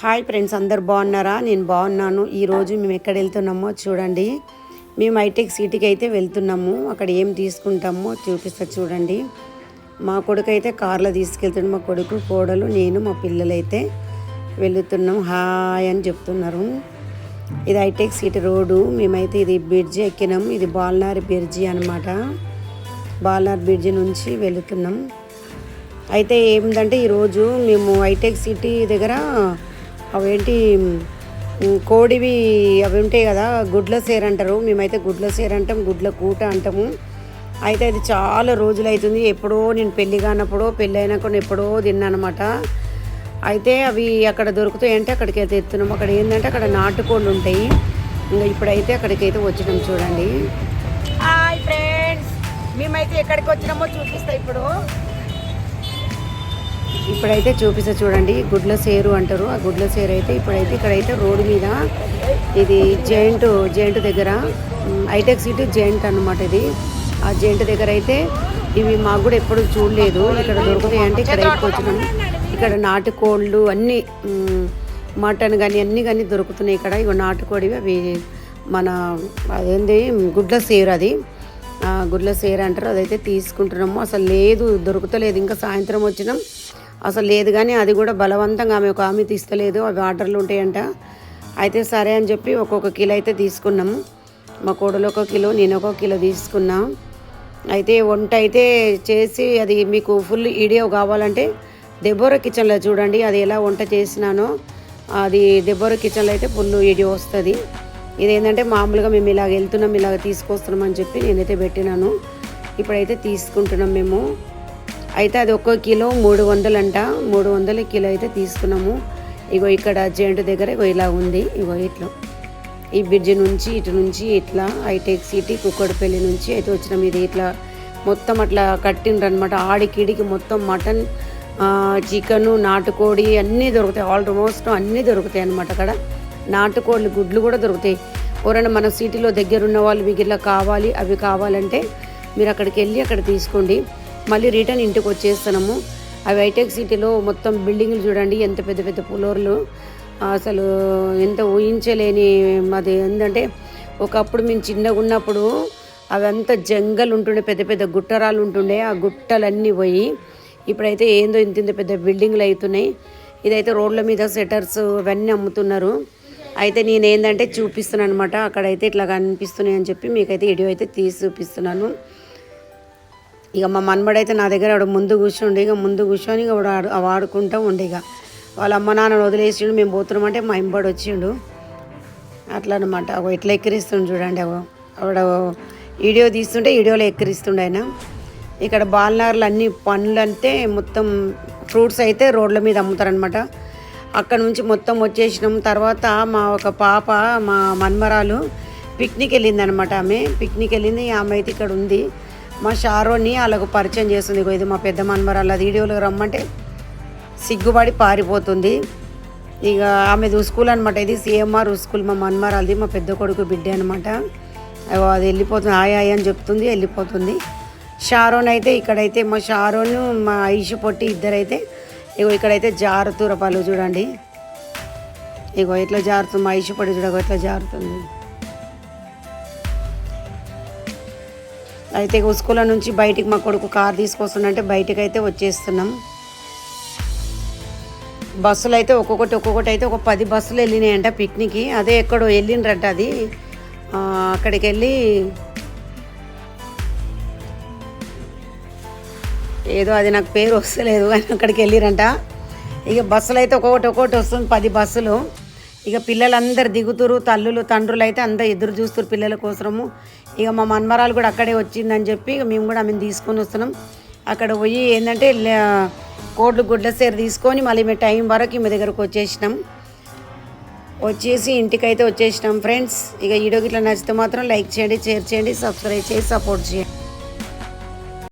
Hi friends అందరు బాగున్నారా? నేను బాగున్నాను. ఈరోజు మేము ఎక్కడ వెళ్తున్నామో చూడండి. మేము హైటెక్ సిటీకి అయితే వెళ్తున్నాము. అక్కడ ఏం తీసుకుంటామో చూపిస్తా చూడండి. మా కొడుకు అయితే కార్లో తీసుకెళ్తున్నాడు. మా కొడుకు కోడలు నేను మా పిల్లలు అయితే వెళుతున్నాం. హాయ్ అని చెప్తున్నారు. ఇది హైటెక్ సిటీ రోడ్డు. మేమైతే ఇది బ్రిడ్జి ఎక్కినాం. ఇది బాల్నార్ బ్రిడ్జి అనమాట బాల్నార్ బ్రిడ్జి నుంచి వెళుతున్నాం. అయితే ఏంటంటే ఈరోజు మేము హైటెక్ సిటీ దగ్గర అవేంటి కోడివి అవి ఉంటాయి కదా గుడ్ల సేర్ అంటారు. మేమైతే గుడ్ల సేర్ అంటాం గుడ్ల కూట అంటాము. అయితే అది చాలా రోజులు అవుతుంది ఎప్పుడో నేను పెళ్ళి కానప్పుడో పెళ్ళి కూడా ఎప్పుడో తిన్నానమాట అయితే అవి అక్కడ దొరుకుతాయి అంటే అక్కడికి అయితే ఎత్తున్నాం అక్కడ ఏంటంటే అక్కడ నాటుకోళ్ళు ఉంటాయి. ఇంకా ఇప్పుడైతే అక్కడికి అయితే వచ్చినాం చూడండి. హాయ్ ఫ్రెండ్స్ మేమైతే ఎక్కడికి వచ్చినామో చూపిస్తాయి ఇప్పుడు. ఇప్పుడైతే చూపిస్తా చూడండి. గుడ్ల సేరు అంటారు. ఆ గుడ్ల సేరు అయితే ఇప్పుడైతే ఇక్కడైతే రోడ్డు మీద ఇది జెయింట్ జెయింట్ దగ్గర హైటెక్ సిటీ జెయింట్ అన్నమాట ఇది. ఆ జెయింట్ దగ్గర అయితే ఇవి మాకు కూడా ఎప్పుడు చూడలేదు. ఇక్కడ దొరుకుతాయి అంటే ఇక్కడ వచ్చినాం ఇక్కడ నాటుకోళ్ళు అన్నీ మటన్ కానీ అన్నీ కానీ దొరుకుతున్నాయి ఇక్కడ. ఇవి నాటుకోడివి అవి మన అదేంది గుడ్ల సేరు అది. గుడ్ల సేర అంటారు అదైతే తీసుకుంటున్నాము. అసలు లేదు దొరుకుతలేదు. ఇంకా సాయంత్రం వచ్చినాం. అసలు లేదు కానీ అది కూడా బలవంతంగా ఆమె ఒక ఆమె తీస్తలేదు. అవి ఆర్డర్లు ఉంటాయంట. అయితే సరే అని చెప్పి ఒక్కొక్క కిలో అయితే తీసుకున్నాము మా కోడలు ఒక కిలో నేను ఒక కిలో తీసుకున్నా. అయితే వంట అయితే చేసి అది మీకు ఫుల్ వీడియో కావాలంటే దెబ్బోర కిచెన్లో చూడండి అది ఎలా వంట చేసినానో. అది దెబ్బోర కిచెన్లో అయితే ఫుల్ వీడియో వస్తుంది. ఇదేంటంటే మామూలుగా మేము ఇలాగ వెళ్తున్నాం ఇలాగ తీసుకొస్తున్నాం అని చెప్పి నేనైతే పెట్టినాను. ఇప్పుడైతే తీసుకుంటున్నాం మేము. అయితే అది ఒక్కో కిలో మూడు వందలంట. మూడు వందల కిలో అయితే తీసుకున్నాము. ఇగో ఇక్కడ జెంట్ దగ్గర ఇగో ఇలా ఉంది. ఇగో ఇట్లా. ఈ బ్రిడ్జ్ నుంచి ఇటు నుంచి ఇట్లా హైటెక్ సిటీ కుక్కడపల్లి నుంచి అయితే వచ్చినాం. ఇది ఇట్లా మొత్తం అట్లా కట్టిండ్రు అనమాట ఆడికిడికి మొత్తం మటన్ చికెను నాటుకోడి అన్నీ దొరుకుతాయి. ఆల్మోస్ట్ అన్నీ దొరుకుతాయి అనమాట అక్కడ. నాటుకోళ్ళు గుడ్లు కూడా దొరుకుతాయి. ఎవరైనా మన సిటీలో దగ్గర ఉన్న వాళ్ళు మీకు ఇలా కావాలి అవి కావాలంటే మీరు అక్కడికి వెళ్ళి అక్కడ తీసుకోండి. మళ్ళీ రిటర్న్ ఇంటికి వచ్చేస్తున్నాము. అవి హైటెక్ సిటీలో మొత్తం బిల్డింగ్లు చూడండి ఎంత పెద్ద పెద్ద పులోర్లు అసలు ఎంత ఊహించలేని అది ఏంటంటే ఒకప్పుడు మేము చిన్నగా ఉన్నప్పుడు అవంతా జంగల్ ఉంటుండే పెద్ద పెద్ద గుట్టరాలు ఉంటుండే ఆ గుట్టలన్నీ పోయి ఇప్పుడైతే ఏందో ఇంత ఇంత పెద్ద బిల్డింగ్లు అవుతున్నాయి. ఇదైతే రోడ్ల మీద సెటర్స్ అవన్నీ అమ్ముతున్నారు. అయితే నేను ఏంటంటే చూపిస్తున్నాను అనమాట అక్కడైతే ఇట్లా కనిపిస్తున్నాయి అని చెప్పి మీకైతే వీడియో అయితే తీసి చూపిస్తున్నాను. ఇక మా మనమడైతే నా దగ్గర ఆవిడ ముందు కూర్చుండే ఇక ముందు కూర్చొని ఇక వాడు ఆడు- వాడుకుంటూ ఉండే ఇక. వాళ్ళ అమ్మ నాన్న వదిలేసిండు మేము పోతున్నామంటే మా ఇంబడు వచ్చిండు. అట్లా అనమాట అగో ఇట్లా ఎక్కిరిస్తుండు చూడండి అగో. ఆవిడ వీడియో తీస్తుంటే వీడియోలో ఎక్కిరిస్తుండే ఆయన. ఇక్కడ బాల్నార్లు అన్ని పండ్లు అంటే మొత్తం ఫ్రూట్స్ అయితే రోడ్ల మీద అమ్ముతారనమాట అక్కడ నుంచి మొత్తం వచ్చేసినాం. తర్వాత మా ఒక పాప మా మన్మరాలు పిక్నిక్ వెళ్ళింది అనమాట ఆమె. పిక్నిక్ వెళ్ళింది ఆమె అయితే ఇక్కడ ఉంది. మా షారోని వాళ్ళకు పరిచయం చేస్తుంది. ఇగో ఇది మా పెద్ద మన్మరాలు అది వీడియోలో రమ్మంటే సిగ్గుపడి పారిపోతుంది. ఇక ఆమె స్కూల్ అనమాట ఇది సిఎంఆర్ స్కూల్ మా మన్మరాలది మా పెద్ద కొడుకు బిడ్డ అనమాట అది వెళ్ళిపోతుంది. హాయ్ హాయ్ అని చెప్తుంది వెళ్ళిపోతుంది. షారోన్ అయితే ఇక్కడైతే మా షారోన్ మా ఐషు పొట్టి ఇద్దరైతే ఇగో ఇక్కడైతే జారుతుర పళ్ళు చూడండి. ఇగో ఎట్లా జారుతుంది? మా ఐషు చూడగో ఎట్లా జారుతుంది? అయితే ఇగో నుంచి బయటికి మా కొడుకు కార్ తీసుకొస్తుందంటే బయటికి అయితే వచ్చేస్తున్నాం. బస్సులు అయితే ఒక్కొక్కటి ఒక్కొక్కటి అయితే ఒక పది బస్సులు వెళ్ళినాయంట పిక్నిక్కి. అదే ఎక్కడో వెళ్ళినరట అది. అక్కడికి వెళ్ళి ఏదో అది నాకు పేరు వస్తలేదు అని అక్కడికి వెళ్ళిరంట. ఇక బస్సులు అయితే ఒక్కొక్కటి ఒక్కొక్కటి వస్తుంది పది బస్సులు. ఇక పిల్లలందరు దిగుతురు తల్లులు తండ్రులు అయితే అందరు ఎదురు చూస్తారు పిల్లల కోసము ఇక మా మన్మరాలు కూడా అక్కడే వచ్చిందని చెప్పి ఇక మేము కూడా ఆమెను తీసుకొని వస్తున్నాం. అక్కడ పోయి ఏంటంటే కోట్లు కోడ్లు గుడ్ల సేర తీసుకొని మళ్ళీ మేము టైం వరకు ఈమె దగ్గరకు వచ్చేసినాం. వచ్చేసి ఇంటికైతే వచ్చేసినాం ఫ్రెండ్స్. ఇక వీడియోకి ఇట్లా నచ్చితే మాత్రం లైక్ చేయండి షేర్ చేయండి సబ్స్క్రైబ్ చేసి సపోర్ట్ చేయండి.